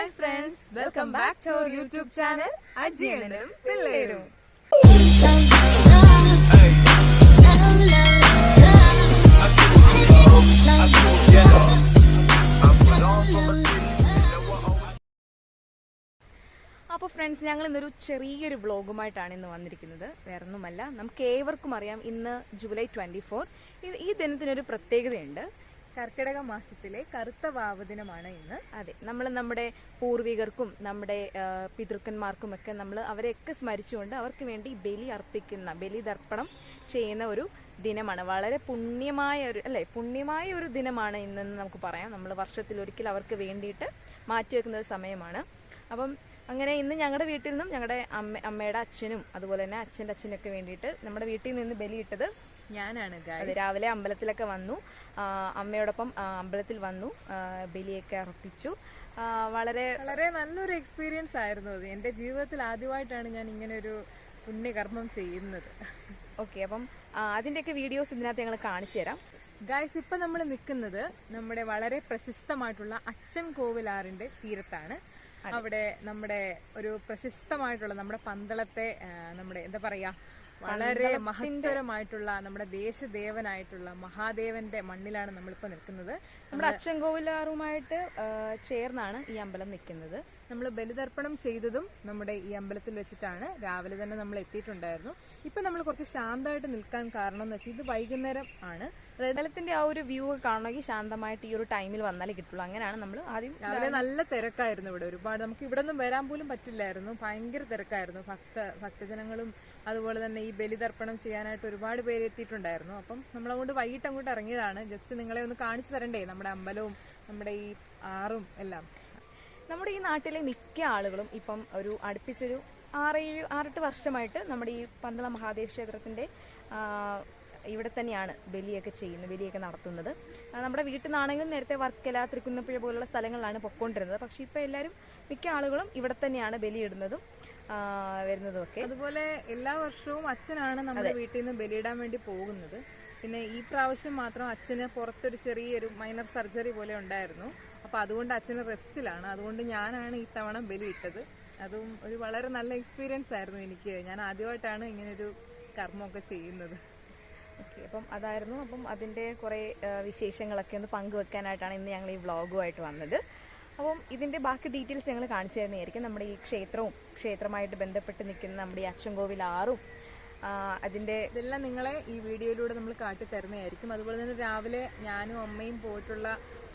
Hi friends welcome back to our YouTube channel അജിയനും പിള്ളേരും അപ്പോൾ friends ഞങ്ങൾ ഇന്നൊരു ചെറിയൊരു വ്ളോഗുമായിട്ടാണ് ഇന്ന് വന്നിരിക്കുന്നത്. വേറൊന്നുമല്ല നമുക്ക് ഏവർക്കും അറിയാം ഇന്ന് ജൂലൈ ട്വന്റി ഫോർ ഈ ദിനത്തിനൊരു പ്രത്യേകതയുണ്ട്. കർക്കിടക മാസത്തിലെ കറുത്ത വാവ് ദിനമാണ് ഇന്ന്. അതെ നമ്മൾ നമ്മുടെ പൂർവികർക്കും നമ്മുടെ പിതൃക്കന്മാർക്കും ഒക്കെ നമ്മൾ അവരെയൊക്കെ സ്മരിച്ചുകൊണ്ട് അവർക്ക് വേണ്ടി ബലി അർപ്പിക്കുന്ന ബലി ബലിതർപ്പണം ചെയ്യുന്ന ഒരു ദിനമാണ്. വളരെ പുണ്യമായ ഒരു അല്ലേ പുണ്യമായ ഒരു ദിനമാണ് ഇന്നെന്ന് നമുക്ക് പറയാം. നമ്മൾ വർഷത്തിൽ ഒരിക്കൽ അവർക്ക് വേണ്ടിയിട്ട് മാറ്റിവെക്കുന്ന ഒരു സമയമാണ്. അപ്പം അങ്ങനെ ഇന്ന് ഞങ്ങളുടെ വീട്ടിൽ നിന്നും ഞങ്ങളുടെ അമ്മ അമ്മയുടെ അച്ഛനും അതുപോലെ തന്നെ അച്ഛന്റെ അച്ഛനൊക്കെ വേണ്ടിയിട്ട് നമ്മുടെ വീട്ടിൽ നിന്ന് ബലിയിട്ടത് ഞാനാണ് രാവിലെ അമ്പലത്തിലൊക്കെ വന്നു. അമ്മയോടൊപ്പം അമ്പലത്തിൽ വന്നു. ബലിയൊക്കെ അർപ്പിച്ചു. വളരെ വളരെ നല്ലൊരു എക്സ്പീരിയൻസ് ആയിരുന്നു അത്. എന്റെ ജീവിതത്തിൽ ആദ്യമായിട്ടാണ് ഞാൻ ഇങ്ങനെ ഒരു പുണ്യകർമ്മം ചെയ്യുന്നത്. ഓക്കെ അപ്പം അതിന്റെയൊക്കെ വീഡിയോസ് ഇതിനകത്ത് ഞങ്ങൾ കാണിച്ചു തരാം. ഗായ്സ് ഇപ്പൊ നമ്മൾ നിൽക്കുന്നത് നമ്മുടെ വളരെ പ്രശസ്തമായിട്ടുള്ള അച്ഛൻ കോവിലാറിന്റെ തീരത്താണ്. അവിടെ നമ്മുടെ ഒരു പ്രശസ്തമായിട്ടുള്ള നമ്മുടെ പന്തളത്തെ നമ്മുടെ എന്താ പറയാ വളരെ മഹത്തരമായിട്ടുള്ള നമ്മുടെ ദേശദേവനായിട്ടുള്ള മഹാദേവന്റെ മണ്ണിലാണ് നമ്മളിപ്പോ നിൽക്കുന്നത്. നമ്മുടെ അച്ഛൻ കോവിലാറുമായിട്ട് ചേർന്നാണ് ഈ അമ്പലം നിൽക്കുന്നത്. നമ്മൾ ബലിതർപ്പണം ചെയ്തതും നമ്മുടെ ഈ അമ്പലത്തിൽ വെച്ചിട്ടാണ്. രാവിലെ തന്നെ നമ്മൾ എത്തിയിട്ടുണ്ടായിരുന്നു. ഇപ്പൊ നമ്മൾ കുറച്ച് ശാന്തമായിട്ട് നിൽക്കാൻ കാരണം എന്ന് വെച്ചാൽ ഇത് വൈകുന്നേരം ആണ്. അമ്പലത്തിന്റെ ആ ഒരു വ്യൂ കാണണമെങ്കിൽ ശാന്തമായിട്ട് ഈ ഒരു ടൈമിൽ വന്നാലേ കിട്ടുള്ളൂ. അങ്ങനെയാണ് നമ്മൾ ആദ്യം രാവിലെ നല്ല തിരക്കായിരുന്നു ഇവിടെ ഒരുപാട്. നമുക്ക് ഇവിടെ നിന്നും വരാൻ പോലും പറ്റില്ലായിരുന്നു. ഭയങ്കര തിരക്കായിരുന്നു. ഭക്ത ഭക്തജനങ്ങളും അതുപോലെ തന്നെ ഈ ബലിതർപ്പണം ചെയ്യാനായിട്ട് ഒരുപാട് പേര് എത്തിയിട്ടുണ്ടായിരുന്നു. അപ്പം നമ്മളങ്ങോട്ട് വൈകിട്ട് അങ്ങോട്ട് ഇറങ്ങിയതാണ്. ജസ്റ്റ് നിങ്ങളെ ഒന്ന് കാണിച്ചു തരണ്ടേ? നമ്മുടെ അമ്പലവും നമ്മുടെ ഈ ആറും എല്ലാം. നമ്മുടെ ഈ നാട്ടിലെ മിക്ക ആളുകളും ഇപ്പം ഒരു അടുപ്പിച്ചൊരു ആറേഴ് ആറെട്ട് വർഷമായിട്ട് നമ്മുടെ ഈ പന്തള മഹാദേവ ക്ഷേത്രത്തിന്റെ ഇവിടെ തന്നെയാണ് ബലിയൊക്കെ ചെയ്യുന്നത് ബലിയൊക്കെ നടത്തുന്നത്. നമ്മുടെ വീട്ടിൽ നിന്നാണെങ്കിലും നേരത്തെ വർക്കല തൃക്കുന്നപ്പുഴ പോലുള്ള സ്ഥലങ്ങളിലാണ് പൊക്കോണ്ടിരുന്നത്. പക്ഷേ ഇപ്പോൾ എല്ലാവരും മിക്ക ആളുകളും ഇവിടെ തന്നെയാണ് ബലിയിടുന്നതും. വരുന്നതും ഒക്കെ അതുപോലെ എല്ലാ വർഷവും അച്ഛനാണ് നമ്മുടെ വീട്ടിൽ നിന്ന് ബലിയിടാൻ വേണ്ടി പോകുന്നത്. പിന്നെ ഈ പ്രാവശ്യം മാത്രം അച്ഛന് പുറത്തൊരു ചെറിയൊരു മൈനർ സർജറി പോലെ ഉണ്ടായിരുന്നു. അപ്പൊ അതുകൊണ്ട് അച്ഛന് റെസ്റ്റിലാണ് അതുകൊണ്ട് ഞാനാണ് ഈ തവണ ബലിയിട്ടത്. അതും ഒരു വളരെ നല്ല എക്സ്പീരിയൻസ് ആയിരുന്നു എനിക്ക്. ഞാൻ ആദ്യമായിട്ടാണ് ഇങ്ങനൊരു കർമ്മമൊക്കെ ചെയ്യുന്നത്. ഓക്കെ അപ്പം അതായിരുന്നു. അപ്പം അതിന്റെ കുറേ വിശേഷങ്ങളൊക്കെ ഒന്ന് പങ്കുവെക്കാനായിട്ടാണ് ഇന്ന് ഞങ്ങൾ ഈ വ്ളോഗുമായിട്ട് വന്നത്. അപ്പം ഇതിന്റെ ബാക്കി ഡീറ്റെയിൽസ് ഞങ്ങൾ കാണിച്ചു തരുന്നതായിരിക്കും. നമ്മുടെ ഈ ക്ഷേത്രവും ക്ഷേത്രമായിട്ട് ബന്ധപ്പെട്ട് നിൽക്കുന്ന നമ്മുടെ ഈ അച്ചൻകോവിൽ ആറും അതിന്റെ അതിന്റെ ഇതെല്ലാം നിങ്ങളെ ഈ വീഡിയോയിലൂടെ നമ്മൾ കാട്ടി തരുന്നതായിരിക്കും. അതുപോലെ തന്നെ രാവിലെ ഞാനും അമ്മയും പോയിട്ടുള്ള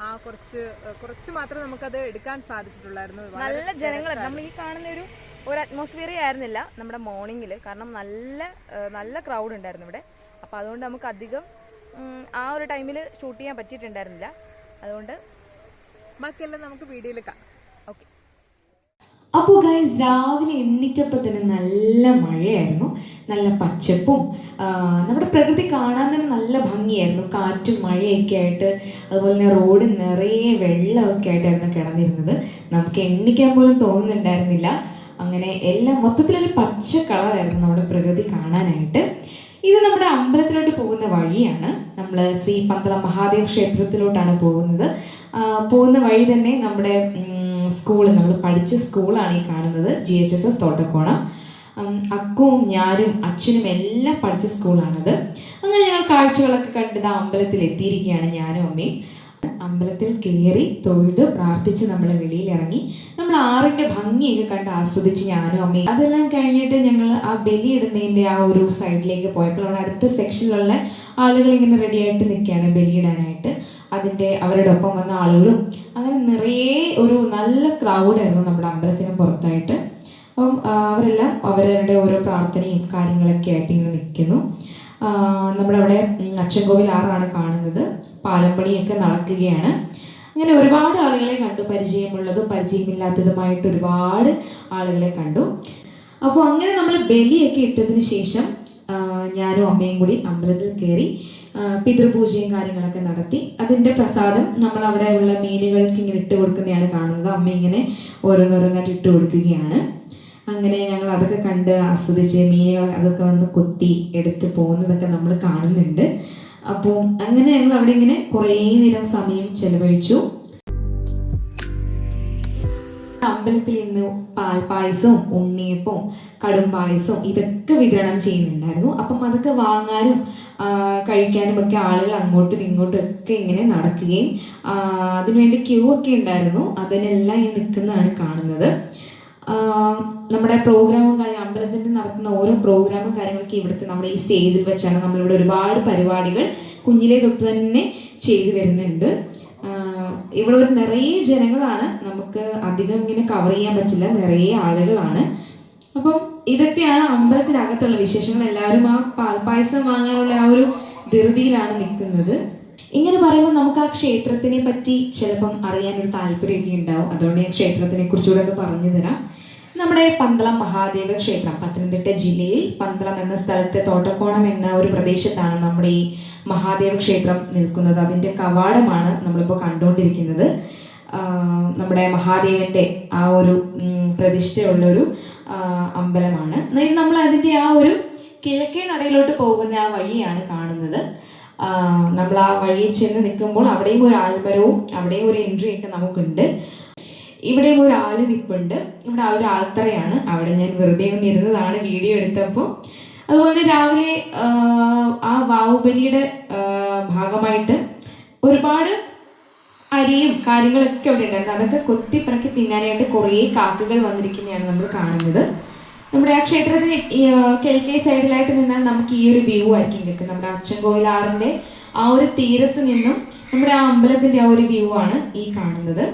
ആ കുറച്ച് കുറച്ച് മാത്രമേ നമുക്കത് എടുക്കാൻ സാധിച്ചിട്ടുള്ളായിരുന്നു. നല്ല ജനങ്ങൾ നമ്മൾ ഈ കാണുന്ന ഒരു ഒരു അറ്റ്മോസ്ഫിയർ ആയിരുന്നില്ല നമ്മുടെ മോർണിംഗിൽ കാരണം നല്ല നല്ല ക്രൗഡ് ഉണ്ടായിരുന്നു ഇവിടെ. അപ്പോൾ അതുകൊണ്ട് നമുക്ക് അധികം ആ ഒരു ടൈമിൽ ഷൂട്ട് ചെയ്യാൻ പറ്റിയിട്ടുണ്ടായിരുന്നില്ല. അതുകൊണ്ട് ബാക്കിയെല്ലാം നമുക്ക് വീഡിയോയിൽ കാണാം. ഓക്കെ അപ്പോൾ ഗൈസ് രാവിലെ എണ്ണിച്ചപ്പോൾ തന്നെ നല്ല മഴയായിരുന്നു. നല്ല പച്ചപ്പും നമ്മുടെ പ്രകൃതി കാണാൻ തന്നെ നല്ല ഭംഗിയായിരുന്നു. കാറ്റും മഴയൊക്കെ ആയിട്ട് അതുപോലെ തന്നെ റോഡ് നിറയെ വെള്ളമൊക്കെ ആയിട്ടായിരുന്നു കിടന്നിരുന്നത്. നമുക്ക് എണ്ണിക്കാൻ പോലും തോന്നുന്നുണ്ടായിരുന്നില്ല. അങ്ങനെ എല്ലാം മൊത്തത്തിലൊരു പച്ച കളറായിരുന്നു നമ്മുടെ പ്രകൃതി കാണാനായിട്ട്. ഇത് നമ്മുടെ അമ്പലത്തിലോട്ട് പോകുന്ന വഴിയാണ്. നമ്മൾ ശ്രീ പന്തളം മഹാദേവ് ക്ഷേത്രത്തിലോട്ടാണ് പോകുന്നത്. പോകുന്ന വഴി തന്നെ നമ്മുടെ സ്കൂൾ നമ്മൾ പഠിച്ച സ്കൂളാണ് ഈ കാണുന്നത് G H S S Thottakkonam. അക്കുവും ഞാനും അച്ഛനും എല്ലാം പഠിച്ച സ്കൂളാണത് അങ്ങനെ ഞങ്ങൾ കാഴ്ചകളൊക്കെ കണ്ടത് അമ്പലത്തിൽ എത്തിയിരിക്കുകയാണ് ഞാനും അമ്മയും. അമ്പലത്തിൽ കയറി തൊഴുത് പ്രാർത്ഥിച്ച് നമ്മൾ വെളിയിൽ ഇറങ്ങി. നമ്മൾ ആറിന്റെ ഭംഗിയൊക്കെ കണ്ട് ആസ്വദിച്ച് ഞാനും അമ്മയും. അതെല്ലാം കഴിഞ്ഞിട്ട് ഞങ്ങൾ ആ ബലി ഇടുന്നതിന്റെ ആ ഒരു സൈഡിലേക്ക് പോയപ്പോൾ അവിടെ അടുത്ത സെക്ഷനിലുള്ള ആളുകൾ ഇങ്ങനെ റെഡിയായിട്ട് നിൽക്കുകയാണ് ബലിയിടാനായിട്ട് അതിന്റെ അവരുടെ ഒപ്പം വന്ന ആളുകളും അങ്ങനെ നിറയെ ഒരു നല്ല ക്രൗഡായിരുന്നു നമ്മുടെ അമ്പലത്തിന് പുറത്തായിട്ട്. അപ്പം അവരെല്ലാം അവരവരുടെ ഓരോ പ്രാർത്ഥനയും കാര്യങ്ങളൊക്കെ ആയിട്ട് ഇങ്ങനെ നിൽക്കുന്നു. നമ്മളവിടെ അച്ചൻകോവിൽ ആറാണ് കാണുന്നത്. പാലപ്പണിയൊക്കെ നടക്കുകയാണ്. അങ്ങനെ ഒരുപാട് ആളുകളെ കണ്ടു. പരിചയമുള്ളതും പരിചയമില്ലാത്തതുമായിട്ട് ഒരുപാട് ആളുകളെ കണ്ടു. അപ്പോൾ അങ്ങനെ നമ്മൾ ബലിയൊക്കെ ഇട്ടതിന് ശേഷം ഞാനും അമ്മയും കൂടി അമ്പലത്തിൽ കയറി പിതൃപൂജയും കാര്യങ്ങളൊക്കെ നടത്തി. അതിന്റെ പ്രസാദം നമ്മൾ അവിടെ ഉള്ള മീനുകൾക്ക് ഇങ്ങനെ ഇട്ട് കൊടുക്കുന്നതാണ് കാണുന്നത്. അമ്മ ഇങ്ങനെ ഓരോന്നോരോന്നായിട്ട് ഇട്ട് കൊടുക്കുകയാണ്. അങ്ങനെ ഞങ്ങൾ അതൊക്കെ കണ്ട് ആസ്വദിച്ച് മീനുകൾ അതൊക്കെ വന്ന് കൊത്തി എടുത്ത് പോകുന്നതൊക്കെ നമ്മൾ കാണുന്നുണ്ട്. അപ്പോൾ അങ്ങനെ ഞങ്ങൾ അവിടെ ഇങ്ങനെ കുറേ നേരം സമയം ചെലവഴിച്ചു. അമ്പലത്തിൽ ഇന്ന് പാൽപ്പായസവും ഉണ്ണിയപ്പവും കടും പായസവും ഇതൊക്കെ വിതരണം ചെയ്യുന്നുണ്ടായിരുന്നു. അപ്പം അതൊക്കെ വാങ്ങാനും കഴിക്കാനും ഒക്കെ ആളുകൾ അങ്ങോട്ടും ഇങ്ങോട്ടും ഒക്കെ ഇങ്ങനെ നടക്കുകയും അതിന് അതിനുവേണ്ടി ക്യൂ ഒക്കെ ഉണ്ടായിരുന്നു. അതിനെല്ലാം ഈ നിൽക്കുന്നതാണ് കാണുന്നത്. നമ്മുടെ പ്രോഗ്രാമും കാര്യം അമ്പലത്തിന്റെ നടത്തുന്ന ഓരോ പ്രോഗ്രാമും കാര്യങ്ങളൊക്കെ ഇവിടുത്തെ നമ്മുടെ ഈ സ്റ്റേജിൽ വെച്ചാണ് നമ്മളിവിടെ ഒരുപാട് പരിപാടികൾ കുഞ്ഞിലേ തൊട്ട് തന്നെ ചെയ്തു വരുന്നുണ്ട്. ഇവിടെ ഒരു നിറയെ ജനങ്ങളാണ്. നമുക്ക് അധികം ഇങ്ങനെ കവർ ചെയ്യാൻ പറ്റില്ല. നിറയെ ആളുകളാണ്. അപ്പം ഇതൊക്കെയാണ് അമ്പലത്തിനകത്തുള്ള വിശേഷങ്ങൾ. എല്ലാവരും ആ പായസം വാങ്ങാനുള്ള ആ ഒരു ധൃതിയിലാണ് നിൽക്കുന്നത്. ഇങ്ങനെ പറയുമ്പോൾ നമുക്ക് ആ ക്ഷേത്രത്തിനെ പറ്റി ചിലപ്പം അറിയാനൊരു താല്പര്യമൊക്കെ ഉണ്ടാവും. അതുകൊണ്ട് ഞാൻ ക്ഷേത്രത്തിനെ കുറിച്ചുകൂടെ ഒന്ന് പറഞ്ഞു തരാം. നമ്മുടെ പന്തളം മഹാദേവ ക്ഷേത്രം പത്തനംതിട്ട ജില്ലയിൽ പന്തളം എന്ന സ്ഥലത്തെ തോട്ടക്കോണം എന്ന ഒരു പ്രദേശത്താണ് നമ്മുടെ ഈ മഹാദേവ ക്ഷേത്രം നിൽക്കുന്നത്. അതിന്റെ കവാടമാണ് നമ്മളിപ്പോൾ കണ്ടുകൊണ്ടിരിക്കുന്നത്. നമ്മുടെ മഹാദേവന്റെ ആ ഒരു പ്രതിഷ്ഠയുള്ള ഒരു അമ്പലമാണ്. നമ്മൾ അതിന്റെ ആ ഒരു കിഴക്കേ നടയിലോട്ട് പോകുന്ന ആ വഴിയാണ് കാണുന്നത്. നമ്മൾ ആ വഴിയിൽ ചെന്ന് നിൽക്കുമ്പോൾ അവിടെയും ഒരു ആൽമരവും അവിടെയും ഒരു എൻട്രി ഒക്കെ നമുക്കുണ്ട്. ഇവിടെയും ഒരു ആൽ നിൽപ്പുണ്ട് ഇവിടെ ആ ഒരു ആൽത്തറയാണ് അവിടെ ഞാൻ വെറുതെ ഒന്ന് ഇരുന്നതാണ് വീഡിയോ എടുത്തപ്പോൾ. അതുപോലെ രാവിലെ ആ, വാവുബലിയുടെ ഭാഗമായിട്ട് ഒരുപാട് അരിയും കാര്യങ്ങളൊക്കെ അവിടെ ഉണ്ടായിരുന്നു. അതൊക്കെ കൊത്തിപ്പറക്കി തിന്നാനായിട്ട് കുറേ കാക്കകൾ വന്നിരിക്കുന്നതാണ് നമ്മൾ കാണുന്നത്. നമ്മുടെ ആ ക്ഷേത്രത്തിന് കിഴക്കേ സൈഡിലായിട്ട് നിന്നാൽ നമുക്ക് ഈ ഒരു വ്യൂ ആയിരിക്കും കിട്ടും നമ്മുടെ അച്ചൻകോവിൽ ആറിന്റെ ആ ഒരു തീരത്ത് നിന്നും നമ്മുടെ ആ അമ്പലത്തിന്റെ ആ ഒരു വ്യൂ ആണ് ഈ കാണുന്നത്.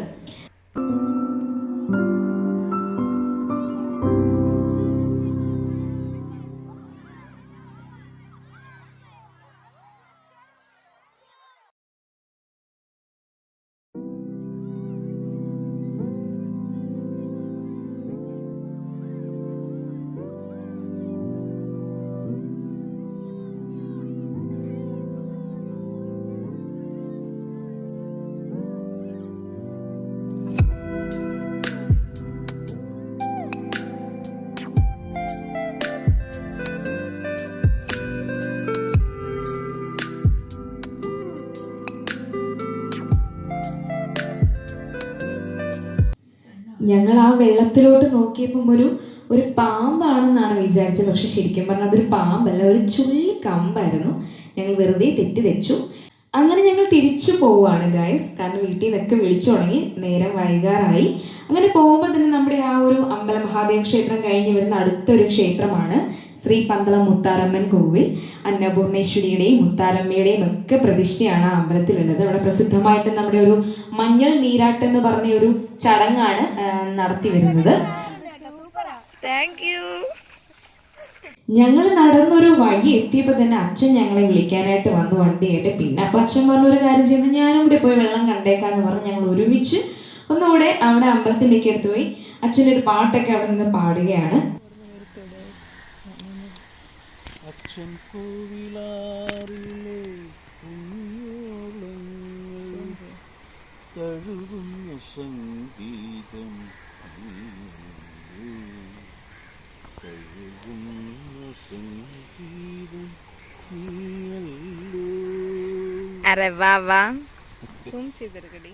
ഞങ്ങൾ ആ വെള്ളത്തിലോട്ട് നോക്കിയപ്പം ഒരു ഒരു പാമ്പാണെന്നാണ് വിചാരിച്ചത്. പക്ഷെ ശരിക്കും പറഞ്ഞാൽ അതൊരു പാമ്പല്ല ഒരു ചുള്ളി കമ്പായിരുന്നു. ഞങ്ങൾ വെറുതെ തെറ്റിദ്ധരിച്ചു അങ്ങനെ ഞങ്ങൾ തിരിച്ചു പോവുകയാണ് ഗായ്സ് കാരണം വീട്ടിൽ നിന്നൊക്കെ വിളിച്ചു തുടങ്ങി. നേരം വൈകാറായി. അങ്ങനെ പോകുമ്പോൾ തന്നെ നമ്മുടെ ആ ഒരു അമ്പല മഹാദേവ ക്ഷേത്രം കഴിഞ്ഞ് വരുന്ന അടുത്തൊരു ക്ഷേത്രമാണ്. ശ്രീ പന്തളം മുത്താരമ്മൻ കോവിൽ അന്നപൂർണേശ്വരിയുടെയും മുത്താരമ്മയുടെയും ഒക്കെ പ്രതിഷ്ഠയാണ് ആ അമ്പലത്തിലുള്ളത്. അവിടെ പ്രസിദ്ധമായിട്ട് നമ്മുടെ ഒരു മഞ്ഞൾ നീരാട്ട് എന്ന് പറഞ്ഞ ഒരു ചടങ്ങാണ് നടത്തി വരുന്നത്. ഞങ്ങൾ നടന്നൊരു വഴി എത്തിയപ്പോൾ തന്നെ അച്ഛൻ ഞങ്ങളെ വിളിക്കാനായിട്ട് വന്നു വണ്ടിയായിട്ട് പിന്നെ അപ്പം അച്ഛൻ പറഞ്ഞൊരു കാര്യം ചെയ്ത്. ഞാനും കൂടെ പോയി വെള്ളം കണ്ടേക്കാന്ന് പറഞ്ഞ് ഞങ്ങൾ ഒരുമിച്ച് ഒന്നുകൂടെ അവിടെ അമ്പലത്തിലേക്ക് എടുത്തു പോയി. ഒരു പാട്ടൊക്കെ അവിടെ നിന്ന് പാടുകയാണ്. അച്ഛൻ കോവിലാറിലെ കുഞ്ഞോളങ്ങൾ തഴുകുന്ന സംഗീതം തഴുകുന്ന സംഗീതം അരെ വാ വാ. സൂം ചെയ്തെടുക്കടി